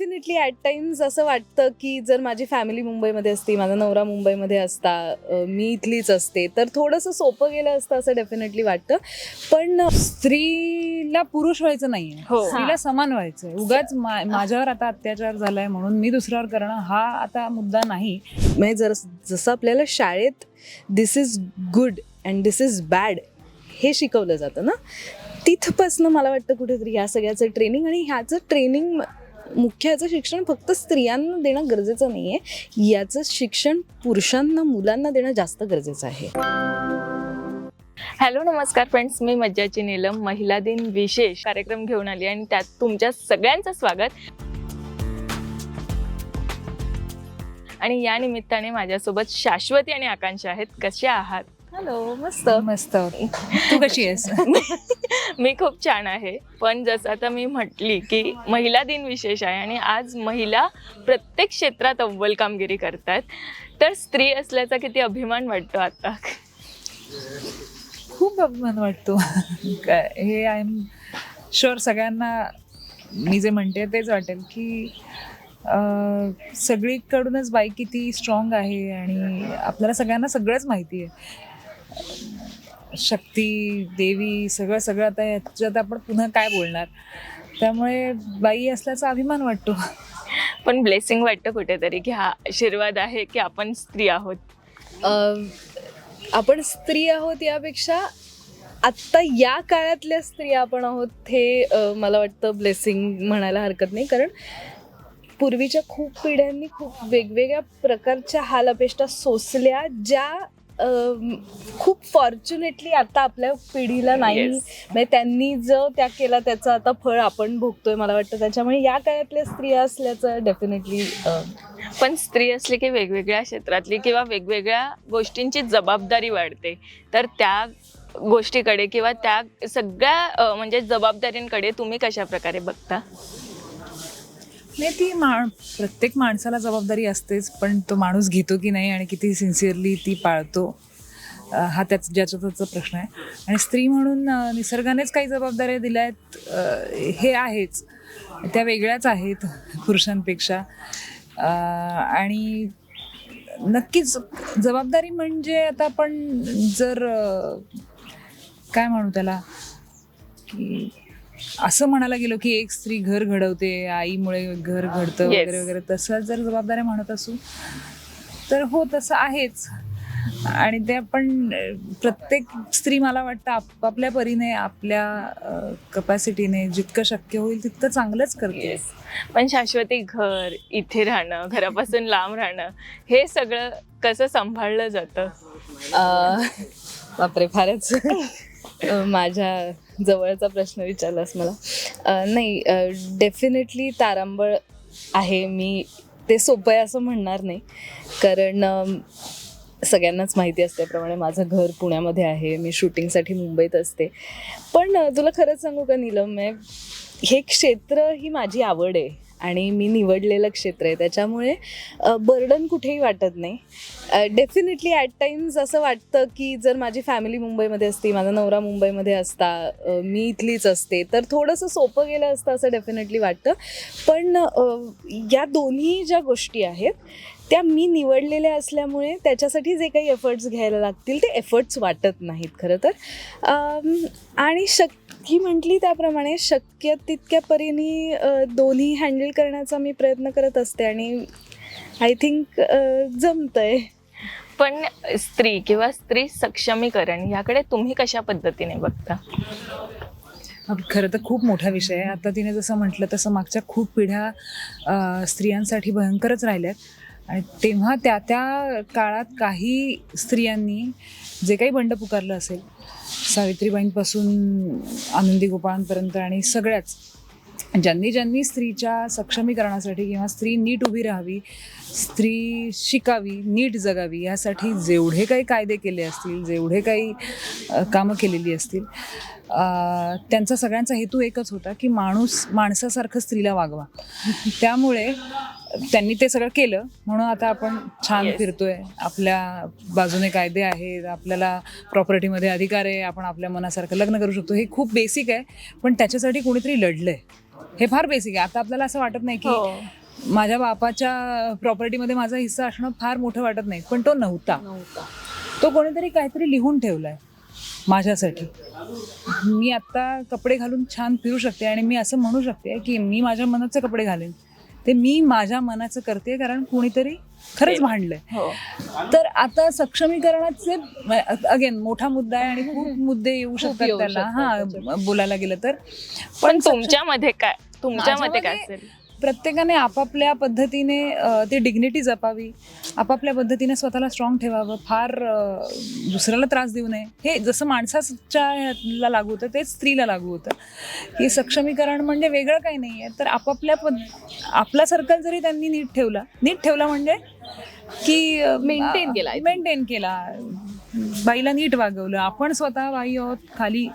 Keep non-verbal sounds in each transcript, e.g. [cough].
Definitely at times असं वाटतं की जर माझी फॅमिली मुंबईमध्ये असती माझा नवरा मुंबईमध्ये असता मी इथलीच असते तर थोडंसं सोपं गेलं असतं असं डेफिनेटली वाटतं. पण स्त्रीला पुरुष व्हायचं नाहीये. हो. स्त्रीला समान व्हायचंय. उगाच माझ्यावर आता अत्याचार झालाय म्हणून मी दुसऱ्यावर करणं हा आता मुद्दा नाही. म्हणजे जर जसं आपल्याला शाळेत this is good and this is bad हे शिकवलं जातं ना तिथपासनं मला वाटतं कुठेतरी ह्या सगळ्याचं ट्रेनिंग आणि ह्याचं ट्रेनिंग मुख्य याचं शिक्षण फक्त स्त्रियांना देणं गरजेचं नाही आहे याचं शिक्षण पुरुषांना मुलांना देणं जास्त गरजेचं आहे. हॅलो नमस्कार फ्रेंड्स. मी मज्जाची नीलम महिला दिन विशेष कार्यक्रम घेऊन आली आणि त्यात तुमच्या सगळ्यांचं स्वागत. आणि या निमित्ताने माझ्यासोबत शाश्वती आणि आकांक्षा आहेत. कसे आहात? हॅलो मस्त. मस्त. तू कशी आहेस? [laughs] मी खूप छान आहे. पण जसं आता मी म्हटली की महिला दिन विशेष आहे आणि आज महिला प्रत्येक क्षेत्रात अव्वल कामगिरी करतात तर स्त्री असल्याचा किती अभिमान वाटतो आता? खूप अभिमान वाटतो. हे आय एम शुअर सगळ्यांना मी जे म्हणते तेच वाटेल की सगळीकडूनच बाई किती स्ट्रॉंग आहे आणि आपल्याला सगळ्यांना सगळंच माहिती आहे. शक्ती देवी सगळं सगळं आता याच्यात आपण पुन्हा काय बोलणार? त्यामुळे बाई असल्याचा अभिमान वाटतो. पण ब्लेसिंग वाटतं कुठेतरी की हा आशीर्वाद आहे की आपण स्त्री आहोत. अं, आपण स्त्री आहोत यापेक्षा आत्ता या काळातल्या स्त्रिया आपण आहोत हे अं, मला वाटतं ब्लेसिंग म्हणायला हरकत नाही. कारण पूर्वीच्या खूप पिढ्यांनी खूप वेगवेगळ्या प्रकारच्या हाल अपेष्टा सोसल्या ज्या अं, खूप फॉर्च्युनेटली आता आपल्या पिढीला नाही. Yes. म्हणजे त्यांनी जो त्या केला त्याचं आता फळ आपण भोगतोय मला वाटतं. त्याच्यामुळे या काळातल्या स्त्रिया असल्याचं डेफिनेटली पण स्त्री असली की वेगवेगळ्या क्षेत्रातली किंवा वेगवेगळ्या गोष्टींची जबाबदारी वाढते. तर त्या गोष्टीकडे किंवा त्या सगळ्या अ, म्हणजे जबाबदारींकडे तुम्ही कशा प्रकारे बघता? नाही ती मा प्रत्येक माणसाला जबाबदारी असतेच पण तो माणूस घेतो की नाही आणि किती सिन्सिअरली ती पाळतो हा त्याच ज्याचा त्याचा प्रश्न आहे. आणि स्त्री म्हणून निसर्गानेच काही जबाबदाऱ्या दिल्या आहेत हे आहेच. त्या वेगळ्याच आहेत पुरुषांपेक्षा. आणि नक्कीच जबाबदारी म्हणजे आता आपण जर काय म्हणू त्याला की असं म्हणायला गेलो की एक स्त्री घर घडवते आईमुळे घर घडतं. वगैरे वगैरे तसं जर जबाबदाऱ्या म्हणत असू तर हो तसं आहेच. आणि ते आपण प्रत्येक स्त्री मला वाटतं आपापल्या परीने आपल्या कपॅसिटीने जितकं शक्य होईल तितकं चांगलंच करते. पण शाश्वती घर इथे राहणं घरापासून लांब राहणं हे सगळं कसं सांभाळलं जातं? अं, बापरे फारच. माझ्या जवळचा प्रश्न विचारलास मला. नाही डेफिनेटली तारांबळ आहे. मी ते सोपं आहे असं म्हणणार नाही. कारण सगळ्यांनाच माहिती असल्याप्रमाणे माझं घर पुण्यामध्ये आहे. मी शूटिंगसाठी मुंबईत असते. पण तुला खरंच सांगू का नीलम हे क्षेत्र ही माझी आवड आहे. आणि मी निवडलेलं क्षेत्र आहे. त्याच्यामुळे बर्डन कुठेही वाटत नाही. डेफिनेटली ॲट टाइम्स असं वाटतं की जर माझी फॅमिली मुंबईमध्ये असती माझा नवरा मुंबईमध्ये असता मी इथलीच असते तर थोडंसं सोपं गेलं असतं असं डेफिनेटली वाटतं. पण या दोन्ही ज्या गोष्टी आहेत त्या मी निवडलेल्या असल्यामुळे त्याच्यासाठी जे काही एफर्ट्स घ्यायला लागतील ते एफर्ट्स वाटत नाहीत खरं तर. आणि शक्य ही म्हटली त्याप्रमाणे शक्य तितक्या परीने दोन्ही हँडल करण्याचा मी प्रयत्न करत असते आणि आय थिंक जमतंय. पण स्त्री किंवा स्त्री सक्षमीकरण याकडे तुम्ही कशा पद्धतीने बघता? खरं तर खूप मोठा विषय आहे. आता तिने जसं म्हटलं तसं मागच्या खूप पिढ्या स्त्रियांसाठी भयंकरच राहिल्यात. आणि तेव्हा त्या त्या काळात काही स्त्रियांनी जे काही बंड पुकारलं असेल सावित्रीबाईंपासून आनंदी गोपाळांपर्यंत आणि सगळ्याच ज्यांनी ज्यांनी स्त्रीच्या सक्षमीकरणासाठी किंवा स्त्री नीट उभी राहावी स्त्री शिकावी नीट जगावी यासाठी जेवढे काही कायदे केले असतील जेवढे काही कामं केलेली असतील त्यांचा सगळ्यांचा हेतू एकच होता की माणूस माणसासारखं स्त्रीला वागवा. त्यामुळे त्यांनी ते सगळं केलं. म्हणून आता आपण छान Yes. फिरतोय. आपल्या बाजूने कायदे आहेत आपल्याला प्रॉपर्टीमध्ये अधिकार आहे आपण आपल्या मनासारखं लग्न करू शकतो. हे खूप बेसिक आहे पण त्याच्यासाठी कोणीतरी लढलंय. हे फार बेसिक आहे. आता आपल्याला असं वाटत नाही हो. की माझ्या बापाच्या प्रॉपर्टीमध्ये माझा हिस्सा असणं फार मोठं वाटत नाही पण तो नव्हता. तो कोणीतरी काहीतरी लिहून ठेवलाय माझ्यासाठी. मी आत्ता कपडे घालून छान फिरू शकते आणि मी असं म्हणू शकते की मी माझ्या मनाचे कपडे घालेन. ते मी माझ्या मनाचं करते कारण कोणीतरी खरंच भांडलंय. हो. तर आता सक्षमीकरणाचे अगेन मोठा मुद्दा आहे आणि खूप मुद्दे येऊ शकतात त्याला हा बोलायला गेलं तर. पण तुमच्यामध्ये काय? तुमच्या मते काय प्रत्येकाने आपापल्या पद्धतीने ती डिग्निटी जपावी. आपापल्या पद्धतीने स्वतःला स्ट्रॉंग ठेवावं. फार दुसऱ्याला त्रास देऊ नये. हे जसं माणसाच्या लागू होतं तेच स्त्रीला लागू होतं. हे सक्षमीकरण म्हणजे वेगळं काही नाही आहे तर आपापल्या पद आपला सर्कल जरी त्यांनी नीट ठेवला नीट ठेवला म्हणजे की Maintain केला. मेंटेन केला. बाईला नीट वागवलं. आपण स्वतः बाई आहोत खाली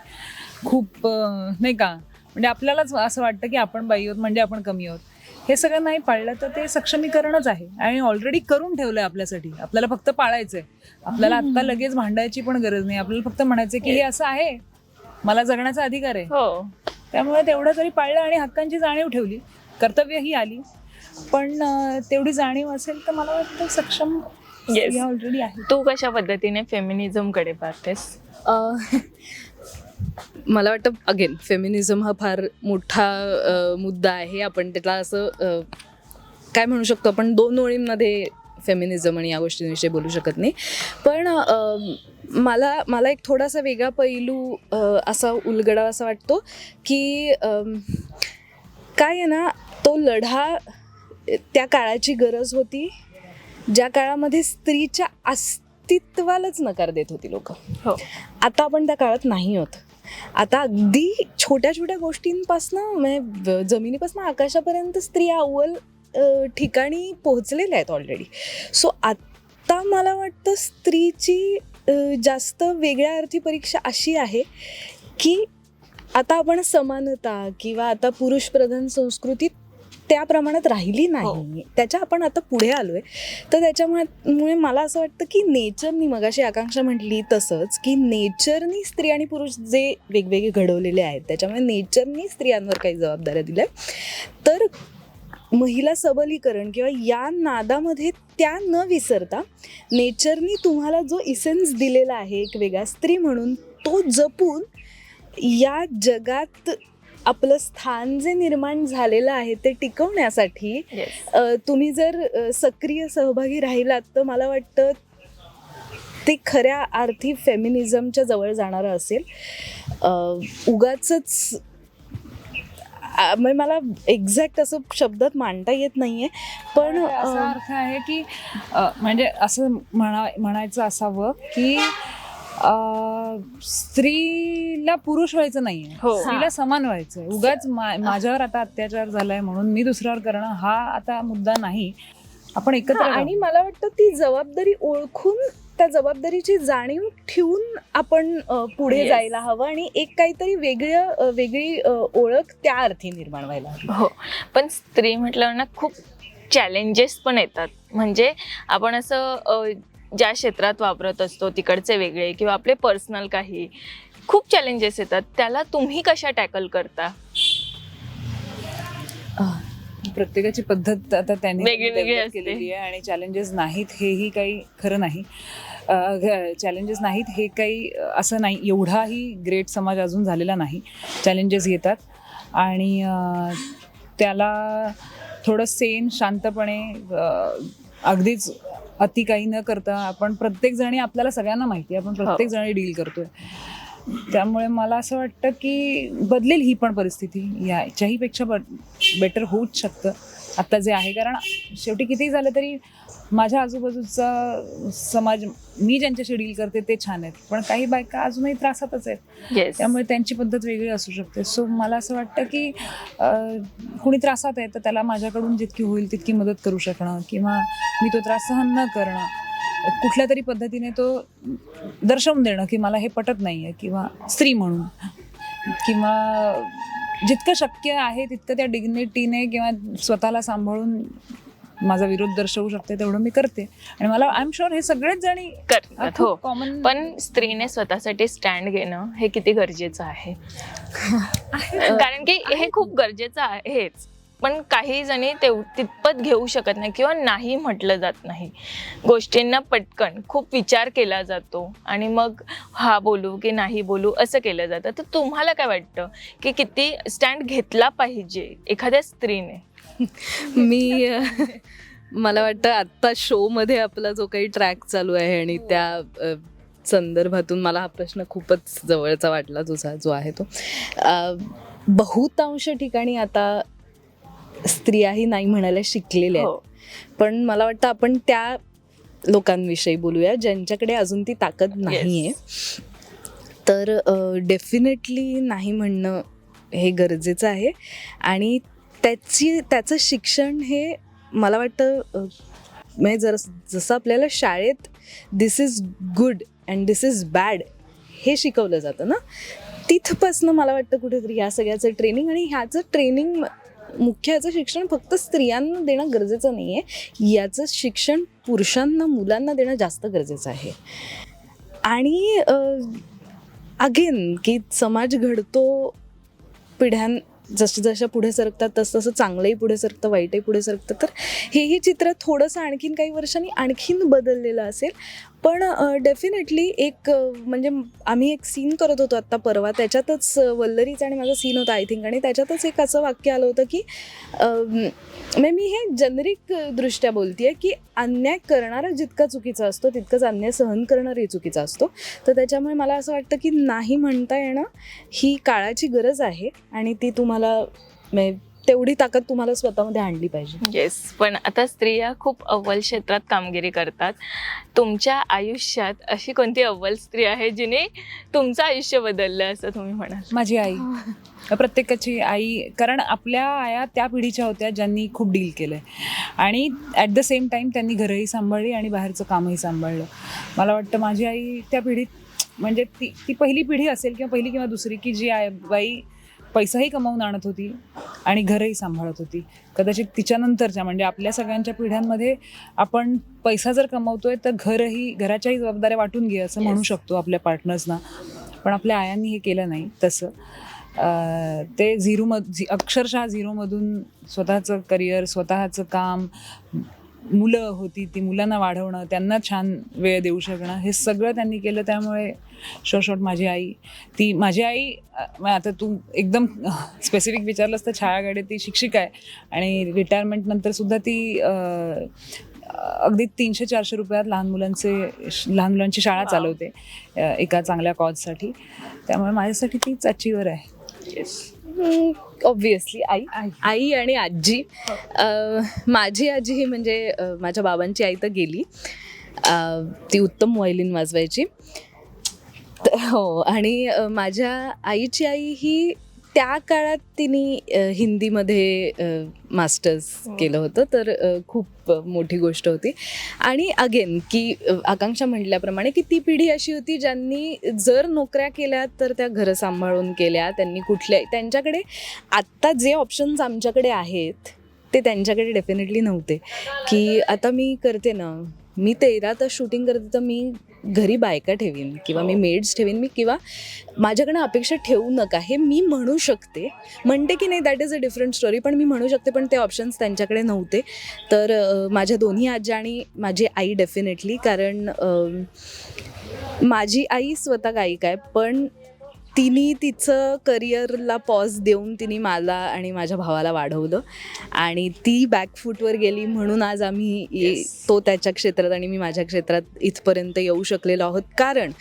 खूप नाही का? म्हणजे आपल्यालाच असं वाटतं की आपण बाई आहोत म्हणजे आपण कमी आहोत. हे सगळं नाही पाळलं तर ते सक्षमीकरणच आहे. आणि ऑलरेडी करून ठेवलंय आपल्यासाठी. आपल्याला फक्त पाळायचंय. आपल्याला आता लगेच भांडायची पण गरज नाही. आपल्याला फक्त म्हणायचं की हे असं आहे. मला जगण्याचा अधिकार आहे. हो. त्यामुळे तेवढं जरी पाळलं आणि हक्कांची जाणीव ठेवली कर्तव्यही आली पण तेवढी जाणीव असेल तर मला वाटतं सक्षम. ऑलरेडी आहे. तू कशा पद्धतीने फेमिनिझमकडे पाहतेस? अ, मला वाटतं अगेन फेमिनिझम हा फार मोठा मुद्दा आहे. आपण त्याला असं काय म्हणू शकतो आपण? दोन ओळींमध्ये फेमिनिझम आणि या गोष्टींविषयी बोलू शकत नाही. पण मला मला एक थोडासा वेगळा पैलू असा उलगडा असा वाटतो की काय आहे ना तो लढा त्या काळाची गरज होती ज्या काळामध्ये स्त्रीच्या अस्तित्वालाच नकार देत होती लोक. हो. आता आपण त्या काळात नाही होत. आता अगदी छोट्या छोट्या गोष्टींपासनं म्हणजे जमिनीपासून आकाशापर्यंत स्त्रिया अव्वल ठिकाणी पोहोचलेल्या आहेत ऑलरेडी सो आत्ता मला वाटतं स्त्रीची जास्त वेगळ्या अर्थी परीक्षा अशी आहे की आता आपण समानता किंवा आता पुरुष प्रधान त्या प्रमाणात राहिली नाही. त्याच्या आपण आता पुढे आलोय. तर त्याच्यामुळे मुळे मला असं वाटतं की नेचरनी मगाशी आकांक्षा म्हटली तसंच की नेचरनी स्त्री आणि पुरुष जे वेगवेगळे घडवलेले आहेत त्याच्यामुळे नेचरनी स्त्रियांवर काही जबाबदाऱ्या दिल्या तर महिला सबलीकरण किंवा या नादामध्ये त्या न विसरता नेचरनी तुम्हाला जो इसेन्स दिलेला आहे एक वेगळा स्त्री म्हणून तो जपून या जगात आपलं स्थान जे निर्माण झालेलं आहे ते टिकवण्यासाठी तुम्ही जर सक्रिय सहभागी राहिलात तर मला वाटतं ते खऱ्या अर्थी फेमिनिझमच्या जवळ जाणारं असेल. उगाच म्हणजे मला एक्झॅक्ट असं शब्दात मांडता येत नाहीये पण असा अर्थ आहे की म्हणजे असं म्हणा म्हणायचं असावं की अ, स्त्रीला पुरुष व्हायचं नाहीये. हो. स्त्रीला समान व्हायचंय उगाच मा- माझ्यावर आता अत्याचार झालाय म्हणून मी दुसऱ्यावर करणं हा आता मुद्दा नाही. आपण एकत्र हा. आणि मला वाटतं ती जबाबदारी ओळखून त्या जबाबदारीची जाणीव ठेवून आपण अ, पुढे Yes. जायला हवं आणि एक काहीतरी वेगळं अ, वेगळी अ, ओळख त्या अर्थी निर्माण व्हायला हवी. हो. पण स्त्री म्हटल्यावर ना खूप चॅलेंजेस पण येतात. म्हणजे आपण असं अ, ज्या क्षेत्रात वापरत असतो तिकडचे वेगळे किंवा आपले पर्सनल काही खूप चॅलेंजेस येतात. त्याला तुम्ही कशा टॅकल करता? प्रत्येकाची पद्धत आता त्यांनी वेगळी. केलेली आहे आणि चॅलेंजेस नाहीत हेही काही खरं नाही. चॅलेंजेस नाहीत हे काही असं नाही एवढाही ग्रेट समाज अजून झालेला नाही. चॅलेंजेस येतात आणि त्याला थोडं सेन शांतपणे अगदीच अति काही न करता आपण प्रत्येक जणी आपल्याला सगळ्यांना माहिती आहे. आपण प्रत्येक जणी डील करतोय. त्यामुळे मला असं वाटतं की बदलेल ही पण परिस्थिती. याच्याही पेक्षा बेटर होऊच शकतं. आत्ता जे आहे कारण शेवटी कितीही झालं तरी माझ्या आजूबाजूचा समाज मी ज्यांच्याशी डील करते ते छान आहेत. पण काही बायका अजूनही त्रासातच आहेत. येस त्यामुळे त्यांची पद्धत वेगळी असू शकते. सो मला असं वाटतं की कुणी त्रासात आहे तर त्याला माझ्याकडून जितकी होईल तितकी मदत करू शकणं किंवा मी तो त्रास सहन न करणं. कुठल्या तरी पद्धतीने तो दर्शवून देणं की मला हे पटत नाही आहे किंवा स्त्री म्हणून. किंवा जितकं शक्य आहे तितकं त्या डिग्निटीने किंवा स्वतःला सांभाळून माझा विरोध दर्शवू शकते तेवढं मी करते. आणि मला आय एम शुअर हे सगळेच जणी करतात हो कॉमन पण स्त्रीने स्वतःसाठी स्टँड घेणं हे किती गरजेचं आहे? कारण की हे खूप गरजेचं आहेच. पण काही जणी तेव तितपत घेऊ शकत नाही किंवा नाही म्हटलं जात नाही. गोष्टींना पटकन खूप विचार केला जातो आणि मग हा बोलू की नाही बोलू असं केलं जातं. तर तुम्हाला काय वाटतं की किती स्टँड घेतला पाहिजे एखाद्या स्त्रीने? [laughs] मी मला वाटतं आत्ता शोमध्ये आपला जो काही ट्रॅक चालू आहे आणि त्या अ, संदर्भातून मला हा प्रश्न खूपच जवळचा वाटला तुझा जो आहे तो. बहुतांश ठिकाणी आता स्त्रियाही नाही म्हणायला शिकलेल्या हो. आहेत पण मला वाटतं आपण त्या लोकांविषयी बोलूया ज्यांच्याकडे अजून ती ताकद नाही आहे तर डेफिनेटली नाही म्हणणं हे गरजेचं आहे. आणि त्याची त्याचं शिक्षण हे मला वाटतं म्हणजे जर जसं आपल्याला शाळेत this is good and this is bad हे शिकवलं जातं ना तिथपासनं मला वाटतं कुठेतरी ह्या सगळ्याचं ट्रेनिंग आणि ह्याचं ट्रेनिंग मुख्याचं शिक्षण फक्त स्त्रियांना देणं गरजेचं नाही आहे याचं शिक्षण पुरुषांना मुलांना देणं जास्त गरजेचं आहे. आणि अगेन की समाज घडतो पिढ्यां जसं जशा पुढे सरकतात तसं तसं चांगलंही पुढे सरकतं वाईटही पुढे सरकतं. तर हेही चित्र थोडंसं आणखीन काही वर्षांनी आणखीन बदललेलं असेल. पण डेफिनेटली एक म्हणजे आम्ही एक सीन करत होतो आत्ता परवा. त्याच्यातच वल्लरीचा आणि माझा सीन होता आय थिंक आणि त्याच्यातच एक असं वाक्य आलं होतं की म्हणजे मी हे जनरिक दृष्ट्या बोलतेय की अन्याय करणारा जितका चुकीचा असतो तितकंच अन्याय सहन करणारही चुकीचा असतो. तर त्याच्यामुळे मला असं वाटतं की नाही म्हणता येणं ही काळाची गरज आहे आणि ती तुम्हाला म्हणजे तेवढी ताकद तुम्हाला स्वतःमध्ये आणली पाहिजे. येस पण आता स्त्रिया खूप अव्वल क्षेत्रात कामगिरी करतात. तुमच्या आयुष्यात अशी कोणती अव्वल स्त्री आहे जिने तुमचं आयुष्य बदललं असं तुम्ही म्हणाल? माझी आई. प्रत्येकाची आई कारण आपल्या आया त्या पिढीच्या होत्या ज्यांनी खूप डील केलं आणि ॲट द सेम टाईम त्यांनी घरही सांभाळली आणि बाहेरचं कामही सांभाळलं. मला वाटतं माझी आई त्या पिढीत म्हणजे ती ती पहिली पिढी असेल किंवा पहिली किंवा दुसरी की जी आई बाई पैसाही कमावून आणत होती आणि घरही सांभाळत होती. कदाचित तिच्यानंतरच्या म्हणजे आपल्या सगळ्यांच्या पिढ्यांमध्ये आपण पैसा जर कमवतोय तर घरही घराच्याही जबाबदाऱ्या वाटून घे असं म्हणू. शकतो आपल्या पार्टनर्सना पण आपल्या आयांनी हे केलं नाही तसं. ते झिरोमध झि अक्षरशः झिरोमधून स्वतःचं करिअर स्वतःचं काम मुलं होती ती मुलांना वाढवणं त्यांना छान वेळ देऊ शकणं हे सगळं त्यांनी केलं. त्यामुळे शॉर्ट शॉर्ट माझी आई ती माझी आई आता तू एकदम स्पेसिफिक विचारलंस तर छायागडे ती शिक्षिका आहे आणि रिटायरमेंट नंतर सुद्धा ती अगदी तीनशे चारशे रुपयात लहान मुलांचे लहान मुलांची शाळा. चालवते एका चांगल्या कॉजसाठी त्यामुळे माझ्यासाठी तीच अचीवर आहे. ऑब्विसली आई. आई. आणि आजी. अ, माझी आजी ही म्हणजे अ, माझ्या बाबांची आई तर गेली. अ, ती उत्तम व्हायलिन वाजवायची. त- हो आणि अ, माझ्या आईची आई ही त्या काळात तिने हिंदीमध्ये मास्टर्स केलं होतं. तर खूप मोठी गोष्ट होती. आणि अगेन की आकांक्षा म्हटल्याप्रमाणे की ती पिढी अशी होती ज्यांनी जर नोकऱ्या केल्या तर त्या घरं सांभाळून केल्या. त्यांनी कुठल्या त्यांच्याकडे आत्ता जे ऑप्शन्स आमच्याकडे आहेत ते त्यांच्याकडे डेफिनेटली नव्हते. की आता मी करते ना मी तेरा तास शूटिंग करते तर मी घरी बायका ठेवीन किंवा मी मेड्स ठेवीन मी किंवा माझ्याकडनं अपेक्षा ठेवू नका हे मी म्हणू शकते. म्हणते की नाही that is a different story पण मी म्हणू शकते पण ते ऑप्शन्स त्यांच्याकडे नव्हते. तर माझ्या दोन्ही आज्या आणि माझी आई डेफिनेटली कारण माझी आई स्वतः गायिका आहे पण तिने तिचं करिअरला पॉज देऊन तिने मला आणि माझ्या भावाला वाढवलं आणि ती बॅकफूटवर गेली म्हणून आज आम्ही ये- Yes. तो त्याच्या क्षेत्रात आणि मी माझ्या क्षेत्रात इथपर्यंत येऊ शकलेलो आहोत कारण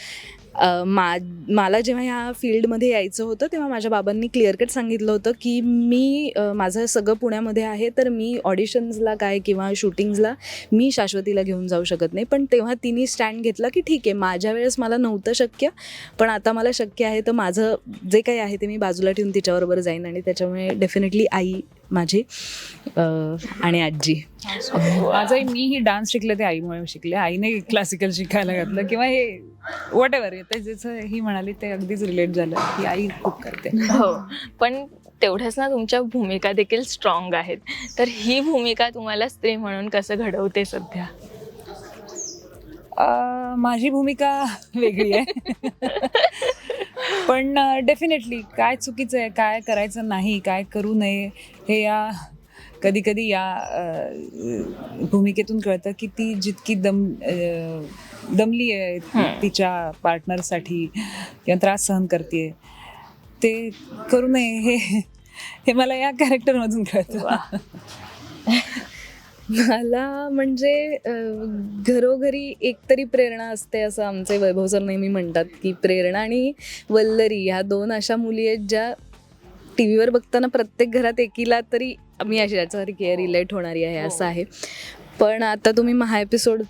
मा मला जेव्हा ह्या फील्डमध्ये यायचं होतं तेव्हा माझ्या बाबांनी क्लिअर कट सांगितलं होतं की मी माझं सगळं पुण्यामध्ये आहे तर मी ऑडिशन्सला काय किंवा शूटिंग्सला मी शाश्वतीला घेऊन जाऊ शकत नाही. पण तेव्हा तिने स्टँड घेतला की ठीक आहे माझ्या वेळेस मला नव्हतं शक्य पण आता मला शक्य आहे तर माझं जे काही आहे ते मी बाजूला ठेवून तिच्याबरोबर जाईन आणि त्याच्यामुळे डेफिनेटली आई माझी अं, आणि आजी. माझंही मीही डान्स शिकले ते आईमुळे शिकले. आईने क्लासिकल शिकायला घातलं किंवा हे वॉट एव्हर ते जसं ही म्हणाली ते अगदीच रिलेट झालं. की आई खूप करते. हो पण तेवढंच ना तुमच्या भूमिका देखील स्ट्रॉंग आहेत. तर ही भूमिका तुम्हाला स्त्री म्हणून कसं घडवते सध्या? अं, माझी भूमिका वेगळी आहे. [laughs] पण डेफिनेटली काय चुकीचं आहे काय करायचं नाही काय करू नये हे या कधी कधी या भूमिकेतून कळतं की ती जितकी दम दमली आहे. तिच्या पार्टनरसाठी किंवा त्रास सहन करते ते करू नये हे हे मला या कॅरेक्टरमधून कळतं मला म्हणजे घरोघरी एकतरी प्रेरणा असते असं आमचे वैभव सर नेहमी म्हणतात की प्रेरणा आणि वल्लरी ह्या दोन अशा मुली आहेत ज्या टी व्हीवर बघताना प्रत्येक घरात एकीला तरी मी अशी याच्यासारखी रिलेट होणारी आहे असं आहे. पण आता तुम्ही महा एपिसोड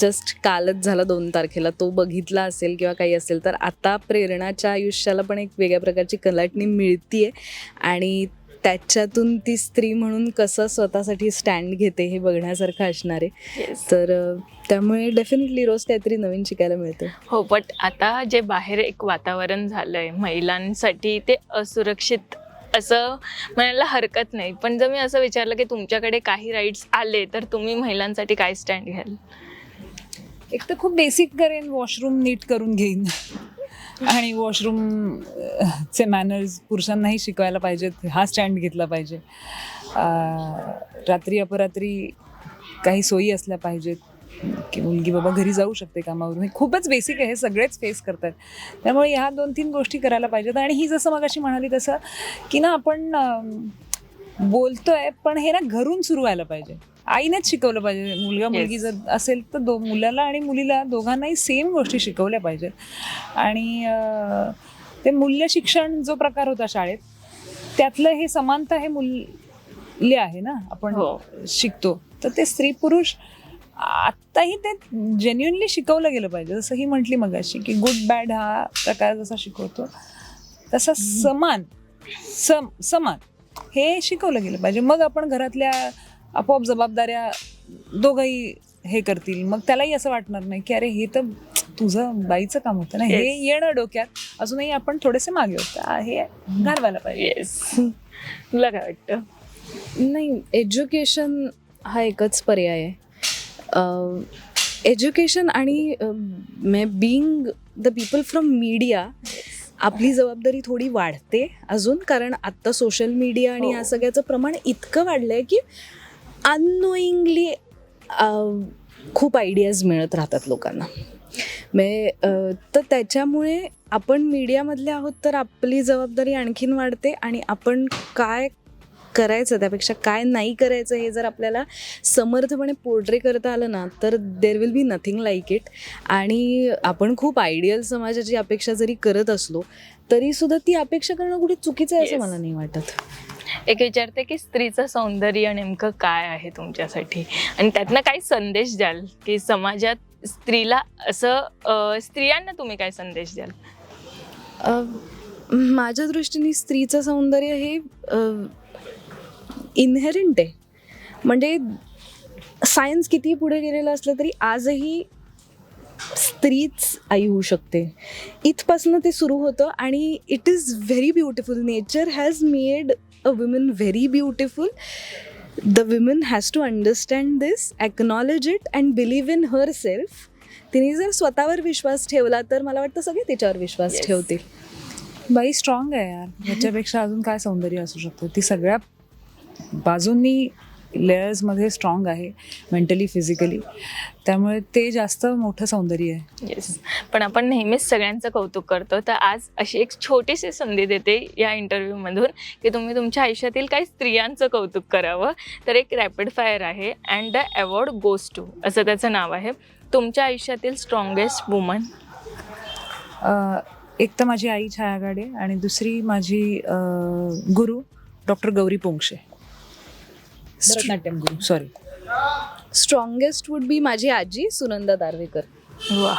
जस्ट कालच झाला दोन तारखेला. तो बघितला असेल किंवा काही असेल तर आता प्रेरणाच्या आयुष्याला पण एक वेगळ्या प्रकारची कलाटणी मिळतीये. आणि त्याच्यातून ती स्त्री म्हणून कसं स्वतःसाठी स्टँड घेते हे बघण्यासारखं असणार आहे. Yes. तर त्यामुळे डेफिनेटली रोज काहीतरी नवीन शिकायला मिळतं. हो बट आता जे बाहेर एक वातावरण झालंय महिलांसाठी ते असुरक्षित असं म्हणायला हरकत नाही. पण जर मी असं विचारलं की तुमच्याकडे काही राईट्स आले तर तुम्ही महिलांसाठी काय स्टँड घ्याल? एक तर खूप बेसिक करेन वॉशरूम नीट करून घेईन. आणि वॉशरूम चे मॅनर्स पुरुषांनाही शिकवायला पाहिजेत. हा स्टँड घेतला पाहिजे. रात्री अपरात्री काही सोयी असल्या पाहिजेत. की मुलगी बाबा घरी जाऊ शकते कामावरून. हे खूपच बेसिक आहे. हे सगळेच फेस करतात. त्यामुळे ह्या दोन तीन गोष्टी करायला पाहिजेत. आणि ही जसं मग अशी म्हणाली तसं की ना आपण बोलतोय पण हे ना घरून सुरू व्हायला पाहिजे. आईनेच शिकवलं पाहिजे. मुलगा मुलगी. जर असेल तर दो मुलाला आणि मुलीला दोघांनाही सेम गोष्टी शिकवल्या पाहिजेत. आणि ते मूल्य शिक्षण जो प्रकार होता शाळेत त्यातलं हे समानता हे मूल्य आहे ना आपण हो. शिकतो. तर ते स्त्री पुरुष आत्ताही ते जेन्युनली शिकवलं गेलं पाहिजे. जसं ही म्हटली मगाशी की गुड बॅड हा प्रकार जसा शिकवतो तसा समान सम समान. हे शिकवलं गेलं पाहिजे. मग आपण घरातल्या आपोआप जबाबदाऱ्या दोघंही हे करतील. मग त्यालाही असं वाटणार नाही की अरे हे तर तुझं बाईचं काम होतं ना. हे. येणं डोक्यात. अजूनही आपण थोडेसे मागे होतं. हे घालवायला पाहिजे. येस तुला काय वाटतं? नाही एज्युकेशन हा एकच पर्याय आहे. एज्युकेशन आणि may being the people from media आपली जबाबदारी थोडी वाढते अजून कारण आत्ता सोशल मीडिया आणि हो. या सगळ्याचं प्रमाण इतकं वाढलं आहे की अननोईंगली खूप आयडियाज मिळत राहतात लोकांना अ, तर त्याच्यामुळे आपण मीडियामधले आहोत तर आपली जबाबदारी आणखीन वाढते आणि आपण काय करायचं त्यापेक्षा काय नाही करायचं हे जर आपल्याला समर्थपणे पोर्ट्रे करता आलं ना तर there will be nothing like it आणि आपण खूप आयडियल समाजाची अपेक्षा जरी करत असलो तरी सुद्धा ती अपेक्षा करणं कुठे चुकीचं आहे असं Yes. मला नाही वाटत. एक विचारते की स्त्रीचं सौंदर्य नेमकं काय आहे तुमच्यासाठी? आणि त्यातनं काही संदेश द्याल की समाजात स्त्रीला असं स्त्रियांना तुम्ही काय संदेश द्याल? माझ्या दृष्टीने स्त्रीचं सौंदर्य हे इनहेरिंट आहे. म्हणजे सायन्स किती पुढे गेलेलं असलं तरी आजही स्त्रीच आई होऊ शकते. इथपासनं ते सुरू होतं आणि it is very beautiful nature has made a woman very beautiful the women has to understand this acknowledge it and believe in herself तिने जर स्वतःवर विश्वास ठेवला तर मला वाटतं सगळे तिच्यावर विश्वास. ठेवतील. बाई स्ट्रॉंग आहे यार. ह्याच्यापेक्षा अजून काय सौंदर्य असू शकतं? ती सगळ्या बाजूंनी लेयर्समध्ये स्ट्रॉंग आहे मेंटली फिजिकली त्यामुळे ते जास्त मोठं सौंदर्य आहे. येस पण आपण नेहमीच सगळ्यांचं कौतुक करतो. तर आज अशी एक छोटीशी संधी देते या इंटरव्ह्यूमधून की तुम्ही तुमच्या आयुष्यातील काही स्त्रियांचं कौतुक करावं. तर एक रॅपिड फायर आहे and the award goes to असं त्याचं नाव आहे. तुमच्या आयुष्यातील स्ट्रॉंगेस्ट वुमन एक तर माझी आई छाया गाडे आणि दुसरी माझी गुरु doctor Gauri Ponkshe Bharatanatyam Guru sorry strongest would be माझी आजी सुनंदा दार्वेकर. वा.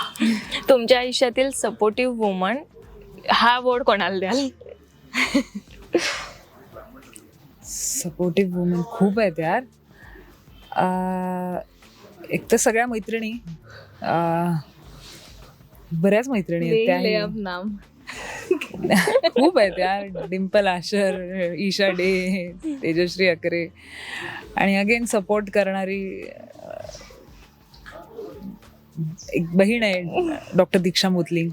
तुमच्या आयुष्यातील सपोर्टिव्ह वुमन हा अवॉर्ड कोणाला द्याल? सपोर्टिव्ह वुमन खूप आहेत यार. अं, एक तर सगळ्या मैत्रिणी अं, बऱ्याच मैत्रिणी आहेत ले- ले त्याही. अब नाम. खूप आहेत यार. डिम्पल आशर ईशा डे तेजश्री अकरे. आणि अगेन सपोर्ट करणारी एक बहीण आहे डॉक्टर दीक्षा मुतलिंग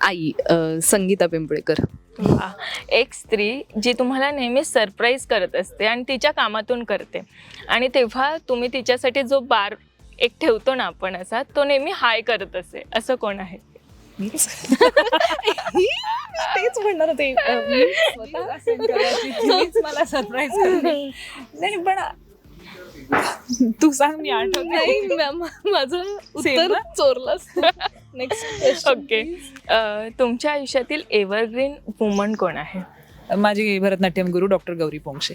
आई अ, संगीता पिंपळेकर. वा. एक स्त्री जी तुम्हाला नेहमी सरप्राईज करत असते आणि तिच्या कामातून करते. आणि तेव्हा तुम्ही तिच्यासाठी जो बार एक ठेवतो ना आपण असा तो नेहमी हाय करत असे. असं कोण आहे? तेच म्हणणार होते. मला सरप्राईज नाही पण तू सांग मी आठवत. नाही मॅम माझं उत्तर ना? चोरलंस नेक्स्ट ओके तुमच्या आयुष्यातील एव्हरग्रीन वुमन कोण आहे? माझी भरतनाट्यम गुरु डॉक्टर गौरी पोंक्षे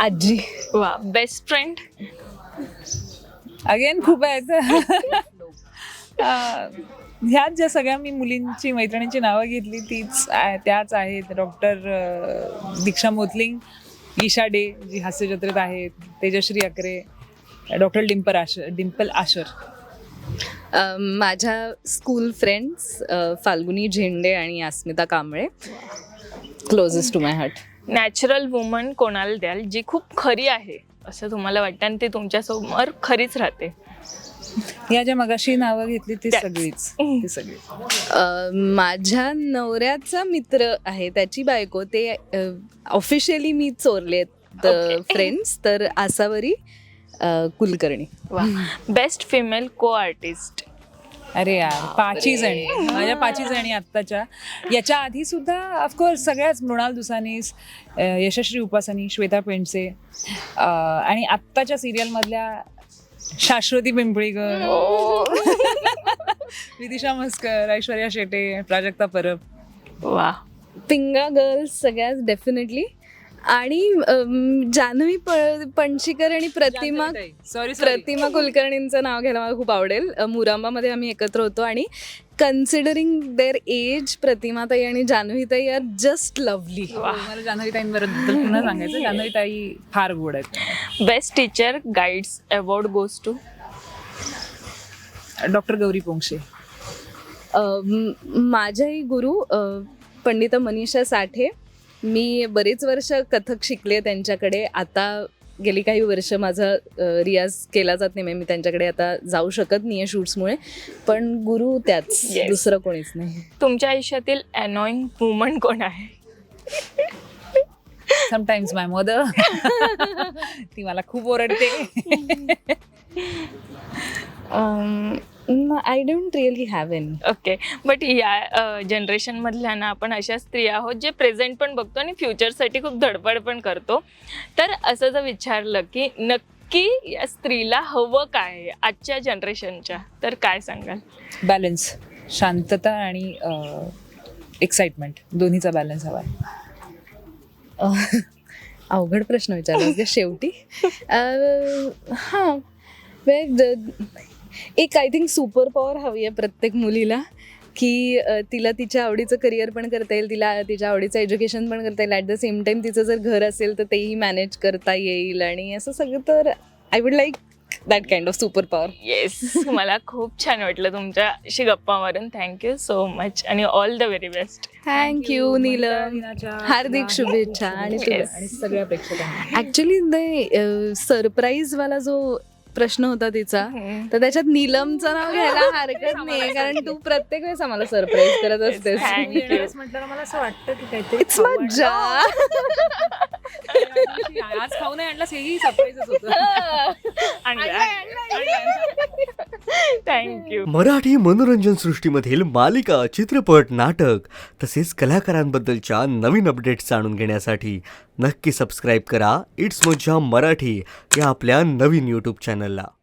आजी. वा बेस्ट फ्रेंड अगेन खूप आहेत [laughs] अं, ह्यात ज्या सगळ्या मी मुलींची मैत्रिणींची नावं घेतली तीच त्याच आहेत. डॉक्टर दीक्षा मोतलिंग ईशा डे जी हास्यजत्रेत आहेत तेजश्री अकरे डॉक्टर डिम्पल आशर डिम्पल आशर. माझ्या स्कूल फ्रेंड्स फाल्गुनी झेंडे आणि Asmita Kamble. Closest to my heart natural woman कोणाला द्याल जी खूप खरी आहे. असं तुम्हाला वाटतं आणि ती तुमच्यासमोर खरीच राहते. या ज्या मगाशी नावं घेतली ती. सगळीच [laughs] ती सगळी अ, माझ्या नवऱ्याचा मित्र आहे त्याची बायको ते ऑफिशियली मी चोरलेत Okay. [laughs] फ्रेंड्स तर आसावरी कुलकर्णी. वा. बेस्ट फिमेल को आर्टिस्ट अरे यार पाची जणी. माझ्या पाची जणी आत्ताच्या. याच्या आधी सुद्धा ऑफकोर्स सगळ्याच मृणाल दुसानीस यशस्वी उपासनी श्वेता पेंडसे आणि आत्ताच्या सिरियलमधल्या शाश्वती पिंपळीकर. विदिशा मस्कर ऐश्वर्या शेटे प्राजक्ता परब. वा पिंगा गर्ल्स सगळ्याच डेफिनेटली आणि अम, जान्हवी प- पणशीकर आणि प्रतिमा सॉरी प्रतिमा कुलकर्णींचं नाव घ्यायला मला खूप आवडेल. अ, मुरांबामध्ये आम्ही एकत्र होतो आणि कन्सिडरिंग देअर एज प्रतिमाताई आणि जान्हवीताई आर जस्ट लवली मला जान्हवीताईंबद्दल पुन्हा सांगायचं. जान्हवीताई फार गोड आहेत. Best teacher guides award goes to doctor Gauri Ponkshe माझ्याही गुरु अ, पंडित मनीषा साठे. मी बरेच वर्ष कथक शिकले त्यांच्याकडे. आता गेली काही वर्ष माझा रियाज केला जात नाही मी त्यांच्याकडे आता जाऊ शकत नाही आहे शूट्समुळे. पण गुरु त्याच Yes. दुसरं कोणीच नाही. तुमच्या आयुष्यातील अनॉइंग वुमन कोण आहे? समटाइम्स माय मदर ती मला खूप ओरडते. [laughs] I don't really have an okay but या जनरेशन मधल्या ना आपण अशा स्त्रिया आहोत जे प्रेझेंट पण बघतो आणि फ्युचरसाठी खूप धडपड पण करतो. तर असं जर विचारलं की नक्की या स्त्रीला हवं काय आजच्या जनरेशनच्या तर काय सांगाल? बॅलन्स शांतता आणि एक्साइटमेंट दोन्हीचा बॅलन्स हवा. आहे अवघड प्रश्न विचारला [laughs] म्हणजे शेवटी. हां. वे- द- एक आय थिंक सुपर पॉवर हवी आहे प्रत्येक मुलीला की तिला तिच्या आवडीचं करिअर पण करता येईल तिला तिच्या आवडीचं एज्युकेशन पण करता येईल. ॲट द सेम टाइम तिचं जर घर असेल तर तेही मॅनेज करता येईल आणि असं सगळं तर I would like that kind of super power yes मला खूप छान वाटलं तुमच्याशी गप्पा मारून. थँक्यू सो मच आणि all the very best thank you Neelam हार्दिक शुभेच्छा आणि सगळ्या प्रेक्षकांना. ऍक्च्युली ते सरप्राईज वाला जो प्रश्न होता तिचा. तर त्याच्यात नीलमचं नाव घ्यायला हरकत नाही कारण तू प्रत्येक वेळेस आम्हाला सरप्राईज करत असतेस. म्हटलं मला असं वाटतं की काहीतरी इट्स खाऊ मज्जा आणलं. आज खाऊ नाही आणलं हेही सरप्राईजच होतं. थँक्यू मराठी मनोरंजन सृष्टीमधील मालिका चित्रपट नाटक तसेच कलाकारांबद्दलच्या नवीन अपडेट्स जाणून घेण्यासाठी नक्की सबस्क्राईब करा. इट्स मज्जा मराठी या आपल्या नवीन यूट्यूब பண்ணல